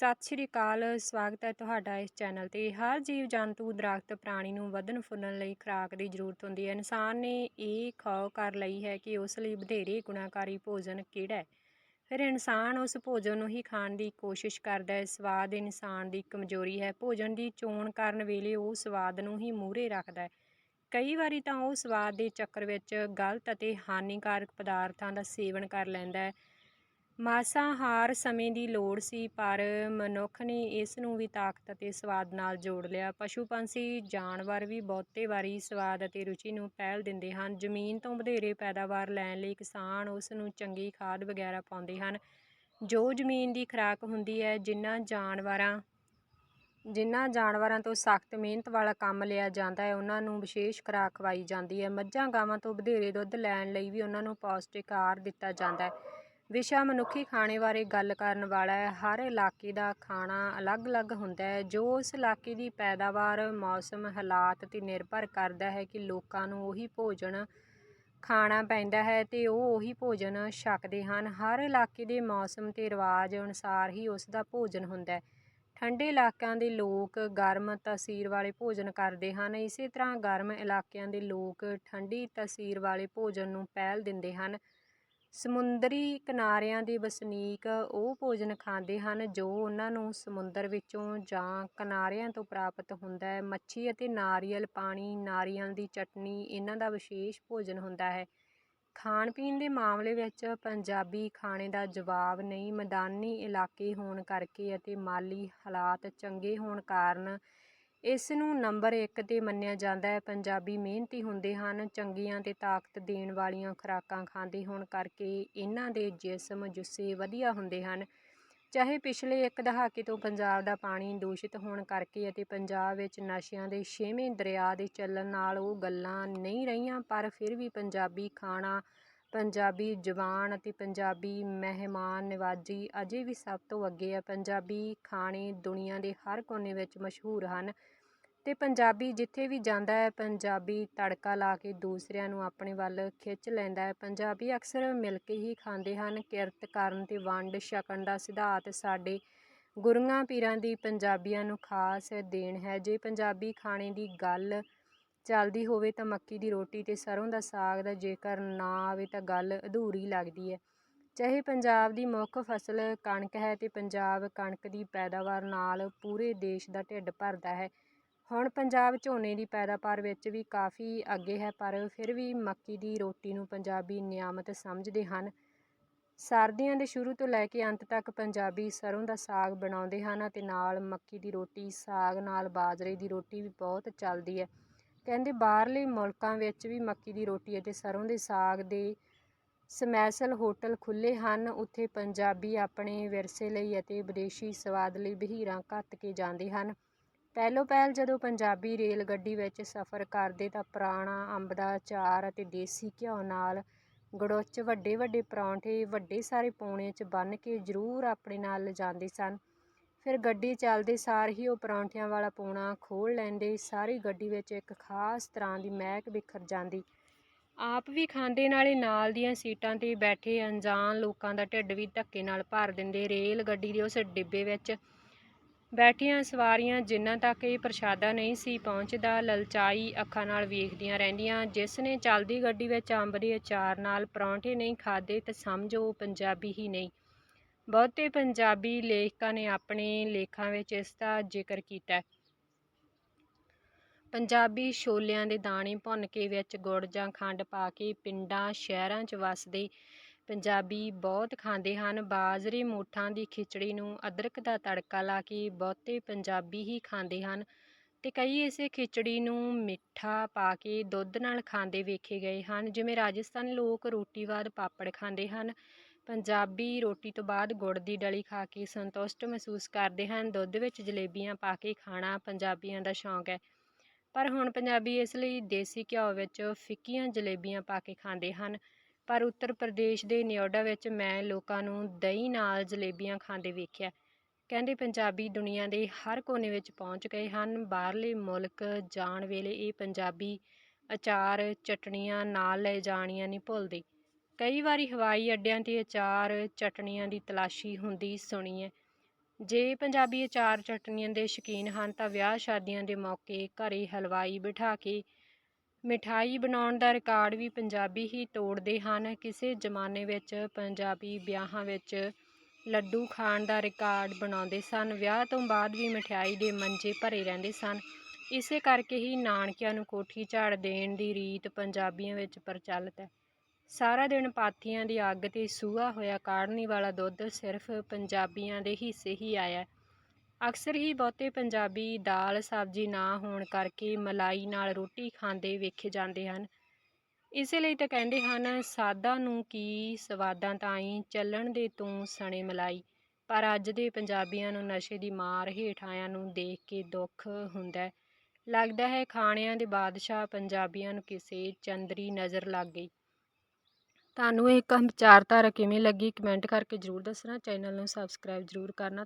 ਸਤਿ ਸ਼੍ਰੀ ਅਕਾਲ, ਸਵਾਗਤ ਹੈ ਤੁਹਾਡਾ ਇਸ ਚੈਨਲ ਤੇ। ਹਰ ਜੀਵ, ਜੰਤੂ, ਦਰਖਤ, ਪ੍ਰਾਣੀ ਨੂੰ ਵਧਣ, ਫੁੱਲਣ ਲਈ ਖੁਰਾਕ ਦੀ ਜ਼ਰੂਰਤ ਹੁੰਦੀ ਹੈ। ਇਨਸਾਨ ਨੇ ਇਹ ਖੋ ਕਰ ਲਈ ਹੈ ਕਿ ਉਸ ਲਈ ਵਧੇਰੇ ਗੁਣਾਕਾਰੀ ਭੋਜਨ ਕਿਹੜਾ ਹੈ। ਫਿਰ ਇਨਸਾਨ ਉਸ ਭੋਜਨ ਨੂੰ ਹੀ ਖਾਣ ਦੀ ਕੋਸ਼ਿਸ਼ ਕਰਦਾ ਹੈ। ਸਵਾਦ ਇਨਸਾਨ ਦੀ ਕਮਜ਼ੋਰੀ ਹੈ। ਭੋਜਨ ਦੀ ਚੋਣ ਕਰਨ ਵੇਲੇ ਉਹ ਸਵਾਦ ਨੂੰ ਹੀ ਮੂਹਰੇ ਰੱਖਦਾ ਹੈ। ਕਈ ਵਾਰੀ ਤਾਂ ਉਹ ਸਵਾਦ ਦੇ ਚੱਕਰ ਵਿੱਚ ਗਲਤ ਅਤੇ ਹਾਨੀਕਾਰਕ ਪਦਾਰਥਾਂ ਦਾ ਸੇਵਨ ਕਰ ਲੈਂਦਾ ਹੈ। ਮਾਸਾਹਾਰ ਸਮੇਂ ਦੀ ਲੋੜ ਸੀ, ਪਰ ਮਨੁੱਖ ਨੇ ਇਸ ਨੂੰ ਵੀ ਤਾਕਤ ਅਤੇ ਸਵਾਦ ਨਾਲ ਜੋੜ ਲਿਆ। ਪਸ਼ੂ ਪੰਛੀ, ਜਾਨਵਰ ਵੀ ਬਹੁਤੇ ਵਾਰੀ ਸਵਾਦ ਅਤੇ ਰੁਚੀ ਨੂੰ ਪਹਿਲ ਦਿੰਦੇ ਹਨ। ਜ਼ਮੀਨ ਤੋਂ ਵਧੇਰੇ ਪੈਦਾਵਾਰ ਲੈਣ ਲਈ ਕਿਸਾਨ ਉਸ ਨੂੰ ਚੰਗੀ ਖਾਦ ਵਗੈਰਾ ਪਾਉਂਦੇ ਹਨ। ਜੋ ਜ਼ਮੀਨ ਦੀ ਖੁਰਾਕ ਹੁੰਦੀ ਹੈ ਜਿਨ੍ਹਾਂ ਜਾਨਵਰਾਂ ਜਿਨ੍ਹਾਂ ਜਾਨਵਰਾਂ ਤੋਂ ਸਖਤ ਮਿਹਨਤ ਵਾਲਾ ਕੰਮ ਲਿਆ ਜਾਂਦਾ ਹੈ, ਉਹਨਾਂ ਨੂੰ ਵਿਸ਼ੇਸ਼ ਖੁਰਾਕ ਖਵਾਈ ਜਾਂਦੀ ਹੈ। ਮੱਝਾਂ, ਗਾਵਾਂ ਤੋਂ ਵਧੇਰੇ ਦੁੱਧ ਲੈਣ ਲਈ ਵੀ ਉਹਨਾਂ ਨੂੰ ਪੌਸ਼ਟਿਕ ਆਹਾਰ ਦਿੱਤਾ ਜਾਂਦਾ ਹੈ। ਵਿਸ਼ਾ ਮਨੁੱਖੀ ਖਾਣੇ ਬਾਰੇ ਗੱਲ ਕਰਨ ਵਾਲਾ ਹੈ। ਹਰ ਇਲਾਕੇ ਦਾ ਖਾਣਾ ਅਲੱਗ-ਅਲੱਗ ਹੁੰਦਾ ਹੈ, ਜੋ ਉਸ ਇਲਾਕੇ ਦੀ ਪੈਦਾਵਾਰ, ਮੌਸਮ, ਹਾਲਾਤ ਤੇ ਨਿਰਭਰ ਕਰਦਾ ਹੈ ਕਿ ਲੋਕਾਂ ਨੂੰ ਉਹੀ ਭੋਜਨ ਖਾਣਾ ਪੈਂਦਾ ਹੈ ਅਤੇ ਉਹ ਉਹੀ ਭੋਜਨ ਛਕਦੇ ਹਨ। ਹਰ ਇਲਾਕੇ ਦੇ ਮੌਸਮ ਅਤੇ ਰਿਵਾਜ ਅਨੁਸਾਰ ਹੀ ਉਸ ਦਾ ਭੋਜਨ ਹੁੰਦਾ ਹੈ। ਠੰਡੇ ਇਲਾਕਿਆਂ ਦੇ ਲੋਕ ਗਰਮ ਤਸੀਰ ਵਾਲੇ ਭੋਜਨ ਕਰਦੇ ਹਨ। ਇਸੇ ਤਰ੍ਹਾਂ ਗਰਮ ਇਲਾਕਿਆਂ ਦੇ ਲੋਕ ਠੰਡੀ ਤਸੀਰ ਵਾਲੇ ਭੋਜਨ ਨੂੰ ਪਹਿਲ ਦਿੰਦੇ ਹਨ। ਸਮੁੰਦਰੀ ਕਿਨਾਰਿਆਂ ਦੇ ਵਸਨੀਕ ਉਹ ਭੋਜਨ ਖਾਂਦੇ ਹਨ ਜੋ ਉਹਨਾਂ ਨੂੰ ਸਮੁੰਦਰ ਵਿੱਚੋਂ ਜਾਂ ਕਿਨਾਰਿਆਂ ਤੋਂ ਪ੍ਰਾਪਤ ਹੁੰਦਾ ਹੈ। ਮੱਛੀ ਅਤੇ ਨਾਰੀਅਲ, ਪਾਣੀ, ਨਾਰੀਅਲ ਦੀ ਚਟਨੀ, ਇਹਨਾਂ ਦਾ ਵਿਸ਼ੇਸ਼ ਭੋਜਨ ਹੁੰਦਾ ਹੈ। ਖਾਣ ਪੀਣ ਦੇ ਮਾਮਲੇ ਵਿੱਚ ਪੰਜਾਬੀ ਖਾਣੇ ਦਾ ਜਵਾਬ ਨਹੀਂ, ਮੈਦਾਨੀ ਇਲਾਕੇ ਹੋਣ ਕਰਕੇ ਅਤੇ ਮਾਲੀ ਹਾਲਾਤ ਚੰਗੇ ਹੋਣ ਕਾਰਨ ਇਸ ਨੂੰ ਨੰਬਰ ਇੱਕ ਤੇ ਮੰਨਿਆ ਜਾਂਦਾ ਹੈ। ਪੰਜਾਬੀ ਮਿਹਨਤੀ ਹੁੰਦੇ ਹਨ, ਚੰਗੀਆਂ ਅਤੇ ਤਾਕਤ ਦੇਣ ਵਾਲੀਆਂ ਖੁਰਾਕਾਂ ਖਾਂਦੇ ਹੋਣ ਕਰਕੇ ਇਹਨਾਂ ਦੇ ਜਿਸਮ ਜੁੱਸੇ ਵਧੀਆ ਹੁੰਦੇ ਹਨ। ਚਾਹੇ ਪਿਛਲੇ ਇੱਕ ਦਹਾਕੇ ਤੋਂ ਪੰਜਾਬ ਦਾ ਪਾਣੀ ਦੂਸ਼ਿਤ ਹੋਣ ਕਰਕੇ ਅਤੇ ਪੰਜਾਬ ਵਿੱਚ ਨਸ਼ਿਆਂ ਦੇ ਛੇਵੇਂ ਦਰਿਆ ਦੇ ਚੱਲਣ ਨਾਲ ਉਹ ਗੱਲਾਂ ਨਹੀਂ ਰਹੀਆਂ, ਪਰ ਫਿਰ ਵੀ ਪੰਜਾਬੀ ਖਾਣਾ ਪੰਜਾਬੀ ਜ਼ੁਬਾਨ ਅਤੇ ਪੰਜਾਬੀ ਮਹਿਮਾਨ ਨਿਵਾਜੀ ਅਜੇ ਵੀ ਸਭ ਤੋਂ ਅੱਗੇ ਆ। ਪੰਜਾਬੀ ਖਾਣੇ ਦੁਨੀਆ ਦੇ ਹਰ ਕੋਨੇ ਵਿੱਚ ਮਸ਼ਹੂਰ ਹਨ ਅਤੇ ਪੰਜਾਬੀ ਜਿੱਥੇ ਵੀ ਜਾਂਦਾ ਹੈ, ਪੰਜਾਬੀ ਤੜਕਾ ਲਾ ਕੇ ਦੂਸਰਿਆਂ ਨੂੰ ਆਪਣੇ ਵੱਲ ਖਿੱਚ ਲੈਂਦਾ ਹੈ। ਪੰਜਾਬੀ ਅਕਸਰ ਮਿਲ ਕੇ ਹੀ ਖਾਂਦੇ ਹਨ। ਕਿਰਤ ਕਰਨ ਅਤੇ ਵੰਡ ਛਕਣ ਦਾ ਸਿਧਾਂਤ ਸਾਡੇ ਗੁਰੂਆਂ ਪੀਰਾਂ ਦੀ ਪੰਜਾਬੀਆਂ ਨੂੰ ਖਾਸ ਦੇਣ ਹੈ। ਜੇ ਪੰਜਾਬੀ ਖਾਣੇ ਦੀ ਗੱਲ ਚੱਲਦੀ ਹੋਵੇ ਤਾਂ ਮੱਕੀ ਦੀ ਰੋਟੀ ਅਤੇ ਸਰ੍ਹੋਂ ਦਾ ਸਾਗ ਦਾ ਜੇਕਰ ਨਾ ਆਵੇ ਤਾਂ ਗੱਲ ਅਧੂਰੀ ਲੱਗਦੀ ਹੈ। ਚਾਹੇ ਪੰਜਾਬ ਦੀ ਮੁੱਖ ਫਸਲ ਕਣਕ ਹੈ ਅਤੇ ਪੰਜਾਬ ਕਣਕ ਦੀ ਪੈਦਾਵਾਰ ਨਾਲ ਪੂਰੇ ਦੇਸ਼ ਦਾ ਢਿੱਡ ਭਰਦਾ ਹੈ। ਹੁਣ ਪੰਜਾਬ ਝੋਨੇ ਦੀ ਪੈਦਾਵਾਰ ਵਿੱਚ ਵੀ ਕਾਫੀ ਅੱਗੇ ਹੈ, ਪਰ ਫਿਰ ਵੀ ਮੱਕੀ ਦੀ ਰੋਟੀ ਨੂੰ ਪੰਜਾਬੀ ਨਿਆਮਤ ਸਮਝਦੇ ਹਨ। ਸਰਦੀਆਂ ਦੇ ਸ਼ੁਰੂ ਤੋਂ ਲੈ ਕੇ ਅੰਤ ਤੱਕ ਪੰਜਾਬੀ ਸਰੋਂ ਦਾ ਸਾਗ ਬਣਾਉਂਦੇ ਹਨ ਅਤੇ ਨਾਲ ਮੱਕੀ ਦੀ ਰੋਟੀ, ਸਾਗ ਨਾਲ ਬਾਜਰੇ ਦੀ ਰੋਟੀ ਵੀ ਬਹੁਤ ਚੱਲਦੀ ਹੈ। ਕਹਿੰਦੇ ਬਾਹਰਲੇ ਮੁਲਕਾਂ ਵਿੱਚ ਵੀ ਮੱਕੀ ਦੀ ਰੋਟੀ ਅਤੇ ਸਰ੍ਹੋਂ ਦੇ ਸਾਗ ਦੇ ਸਮੈਸਲ ਹੋਟਲ ਖੁੱਲ੍ਹੇ ਹਨ। ਉੱਥੇ ਪੰਜਾਬੀ ਆਪਣੇ ਵਿਰਸੇ ਲਈ ਅਤੇ ਵਿਦੇਸ਼ੀ ਸਵਾਦ ਲਈ ਬਹੀਰਾਂ ਘੱਤ ਕੇ ਜਾਂਦੇ ਹਨ। ਪਹਿਲੋ ਪਹਿਲ ਜਦੋਂ ਪੰਜਾਬੀ ਰੇਲ ਗੱਡੀ ਵਿੱਚ ਸਫ਼ਰ ਕਰਦੇ ਤਾਂ ਪੁਰਾਣਾ ਅੰਬ ਦਾ ਅਚਾਰ ਅਤੇ ਦੇਸੀ ਘਿਓ ਨਾਲ ਗੜੁੱਚ ਵੱਡੇ ਵੱਡੇ ਪਰੌਂਠੇ ਵੱਡੇ ਸਾਰੇ ਪੌਣੇ 'ਚ ਬੰਨ੍ਹ ਕੇ ਜ਼ਰੂਰ ਆਪਣੇ ਨਾਲ ਲਿਜਾਂਦੇ ਸਨ। ਫਿਰ ਗੱਡੀ ਚੱਲਦੇ ਸਾਰ ਹੀ ਉਹ ਪਰੌਂਠਿਆਂ ਵਾਲਾ ਪੌਣਾ ਖੋਲ੍ਹ ਲੈਂਦੇ, ਸਾਰੀ ਗੱਡੀ ਵਿੱਚ ਇੱਕ ਖਾਸ ਤਰ੍ਹਾਂ ਦੀ ਮਹਿਕ ਬਿਖਰ ਜਾਂਦੀ। ਆਪ ਵੀ ਖਾਂਦੇ ਨਾਲੇ ਨਾਲ ਦੀਆਂ ਸੀਟਾਂ 'ਤੇ ਬੈਠੇ ਅਣਜਾਣ ਲੋਕਾਂ ਦਾ ਢਿੱਡ ਵੀ ਧੱਕੇ ਨਾਲ ਭਰ ਦਿੰਦੇ, ਰੇਲ ਗੱਡੀ ਦੇ ਉਸ ਡਿੱਬੇ ਵਿੱਚ। ਬੈਠੀਆਂ ਸਵਾਰੀਆਂ ਜਿਨ੍ਹਾਂ ਤੱਕ ਇਹ ਪ੍ਰਸ਼ਾਦਾ ਨਹੀਂ ਸੀ ਪਹੁੰਚਦਾ, ਲਲਚਾਈ ਅੱਖਾਂ ਨਾਲ ਵੇਖਦੀਆਂ ਰਹਿੰਦੀਆਂ। ਜਿਸ ਨੇ ਚੱਲਦੀ ਗੱਡੀ ਵਿੱਚ ਅੰਬ ਦੇ ਅਚਾਰ ਨਾਲ ਪਰੌਂਠੇ ਨਹੀਂ ਖਾਦੇ ਤਾਂ ਸਮਝੋ ਉਹ ਪੰਜਾਬੀ ਹੀ ਨਹੀਂ। ਬਹੁਤੇ ਪੰਜਾਬੀ ਲੇਖਕਾਂ ਨੇ ਆਪਣੇ ਲੇਖਾਂ ਵਿੱਚ ਇਸ ਦਾ ਜ਼ਿਕਰ ਕੀਤਾ ਪੰਜਾਬੀ ਛੋਲਿਆਂ ਦੇ ਦਾਣੇ ਭੁੰਨ ਕੇ ਵਿੱਚ ਗੁੜ ਜਾਂ ਖੰਡ ਪਾ ਕੇ ਪਿੰਡਾਂ, ਸ਼ਹਿਰਾਂ 'ਚ ਵਸਦੇ ਪੰਜਾਬੀ ਬਹੁਤ ਖਾਂਦੇ ਹਨ। ਬਾਜਰੇ, ਮੋਠਾਂ ਦੀ ਖਿਚੜੀ ਨੂੰ ਅਦਰਕ ਦਾ ਤੜਕਾ ਲਾ ਕੇ ਬਹੁਤੇ ਪੰਜਾਬੀ ਹੀ ਖਾਂਦੇ ਹਨ ਤੇ ਕਈ ਇਸੇ ਖਿਚੜੀ ਨੂੰ ਮਿੱਠਾ ਪਾ ਕੇ ਦੁੱਧ ਨਾਲ ਖਾਂਦੇ ਵੇਖੇ ਗਏ ਹਨ। ਜਿਵੇਂ ਰਾਜਸਥਾਨੀ ਲੋਕ ਰੋਟੀ ਬਾਅਦ ਪਾਪੜ ਖਾਂਦੇ ਹਨ। ਪੰਜਾਬੀ ਰੋਟੀ ਤੋਂ ਬਾਅਦ ਗੁੜ ਦੀ ਡਲੀ ਖਾ ਕੇ ਸੰਤੁਸ਼ਟ ਮਹਿਸੂਸ ਕਰਦੇ ਹਨ। ਦੁੱਧ ਵਿੱਚ ਜਲੇਬੀਆਂ ਪਾ ਕੇ ਖਾਣਾ ਪੰਜਾਬੀਆਂ ਦਾ ਸ਼ੌਂਕ ਹੈ। ਪਰ ਹੁਣ ਪੰਜਾਬੀ ਇਸ ਲਈ ਦੇਸੀ ਘਿਓ ਵਿੱਚ ਫਿੱਕੀਆਂ ਜਲੇਬੀਆਂ ਪਾ ਕੇ ਖਾਂਦੇ ਹਨ। ਪਰ ਉੱਤਰ ਪ੍ਰਦੇਸ਼ ਦੇ ਨਿਓਡਾ ਵਿੱਚ ਮੈਂ ਲੋਕਾਂ ਨੂੰ ਦਹੀਂ ਨਾਲ ਜਲੇਬੀਆਂ ਖਾਂਦੇ ਵੇਖਿਆ। ਕਹਿੰਦੇ ਪੰਜਾਬੀ ਦੁਨੀਆ ਦੇ ਹਰ ਕੋਨੇ ਵਿੱਚ ਪਹੁੰਚ ਗਏ ਹਨ। ਬਾਹਰਲੇ ਮੁਲਕ ਜਾਣ ਵੇਲੇ ਇਹ ਪੰਜਾਬੀ ਅਚਾਰ, ਚਟਣੀਆਂ ਨਾਲ ਲੈ ਜਾਣੀਆਂ ਨਹੀਂ ਭੁੱਲਦੇ। ਕਈ ਵਾਰੀ ਹਵਾਈ ਅੱਡਿਆਂ 'ਤੇ ਅਚਾਰ ਚਟਣੀਆਂ ਦੀ ਤਲਾਸ਼ੀ ਹੁੰਦੀ ਸੁਣੀ ਹੈ ਜੇ ਪੰਜਾਬੀ ਅਚਾਰ ਚਟਨੀਆਂ ਦੇ ਸ਼ੌਕੀਨ ਹਨ ਤਾਂ ਵਿਆਹ ਸ਼ਾਦੀਆਂ ਦੇ ਮੌਕੇ ਘਰੇ ਹਲਵਾਈ ਬਿਠਾ ਕੇ ਮਿਠਾਈ ਬਣਾਉਣ ਦਾ ਰਿਕਾਰਡ ਵੀ ਪੰਜਾਬੀ ਹੀ ਤੋੜਦੇ ਹਨ। ਕਿਸੇ ਜ਼ਮਾਨੇ ਵਿੱਚ ਪੰਜਾਬੀ ਵਿਆਹਾਂ ਵਿੱਚ ਲੱਡੂ ਖਾਣ ਦਾ ਰਿਕਾਰਡ ਬਣਾਉਂਦੇ ਸਨ। ਵਿਆਹ ਤੋਂ ਬਾਅਦ ਵੀ ਮਠਿਆਈ ਦੇ ਮੰਜੇ ਭਰੇ ਰਹਿੰਦੇ ਸਨ। ਇਸੇ ਕਰਕੇ ਹੀ ਨਾਨਕਿਆਂ ਨੂੰ ਕੋਠੀ ਝਾੜ ਦੇਣ ਦੀ ਰੀਤ ਪੰਜਾਬੀਆਂ ਵਿੱਚ ਪ੍ਰਚਲਿਤ ਹੈ ਸਾਰਾ ਦਿਨ ਪਾਥੀਆਂ ਦੀ ਅੱਗ ਤੇ ਸੂਹਾ ਹੋਇਆ ਕਾੜਨੀ ਵਾਲਾ ਦੁੱਧ ਸਿਰਫ ਪੰਜਾਬੀਆਂ ਦੇ ਹਿੱਸੇ ਹੀ ਆਇਆ। ਅਕਸਰ ਹੀ ਬਹੁਤੇ ਪੰਜਾਬੀ ਦਾਲ ਸਬਜ਼ੀ ਨਾ ਹੋਣ ਕਰਕੇ ਮਲਾਈ ਨਾਲ ਰੋਟੀ ਖਾਂਦੇ ਵੇਖੇ ਜਾਂਦੇ ਹਨ। ਇਸੇ ਲਈ ਤਾਂ ਕਹਿੰਦੇ ਹਨ ਸਾਦਾ ਨੂੰ ਕੀ ਸਵਾਦਾਂ ਤਾਈਂ ਚੱਲਣ ਦੇ ਤੂੰ ਸਣੇ ਮਲਾਈ। ਪਰ ਅੱਜ ਦੇ ਪੰਜਾਬੀਆਂ ਨੂੰ ਨਸ਼ੇ ਦੀ ਮਾਰ ਹੇਠ ਆਇਆਂ ਨੂੰ ਦੇਖ ਕੇ ਦੁੱਖ ਹੁੰਦਾ ਲੱਗਦਾ ਹੈ ਖਾਣਿਆਂ ਦੇ ਬਾਦਸ਼ਾਹ ਪੰਜਾਬੀਆਂ ਨੂੰ ਕਿਸੇ ਚੰਦਰੀ ਨਜ਼ਰ ਲੱਗ ਗਈ। ਤੁਹਾਨੂੰ ਇਹ ਵਿਚਾਰਧਾਰਾ ਕਿਵੇਂ ਲੱਗੀ? ਕਮੈਂਟ ਕਰਕੇ ਜ਼ਰੂਰ ਦੱਸਣਾ ਚੈਨਲ ਨੂੰ ਸਬਸਕ੍ਰਾਈਬ ਜ਼ਰੂਰ ਕਰਨਾ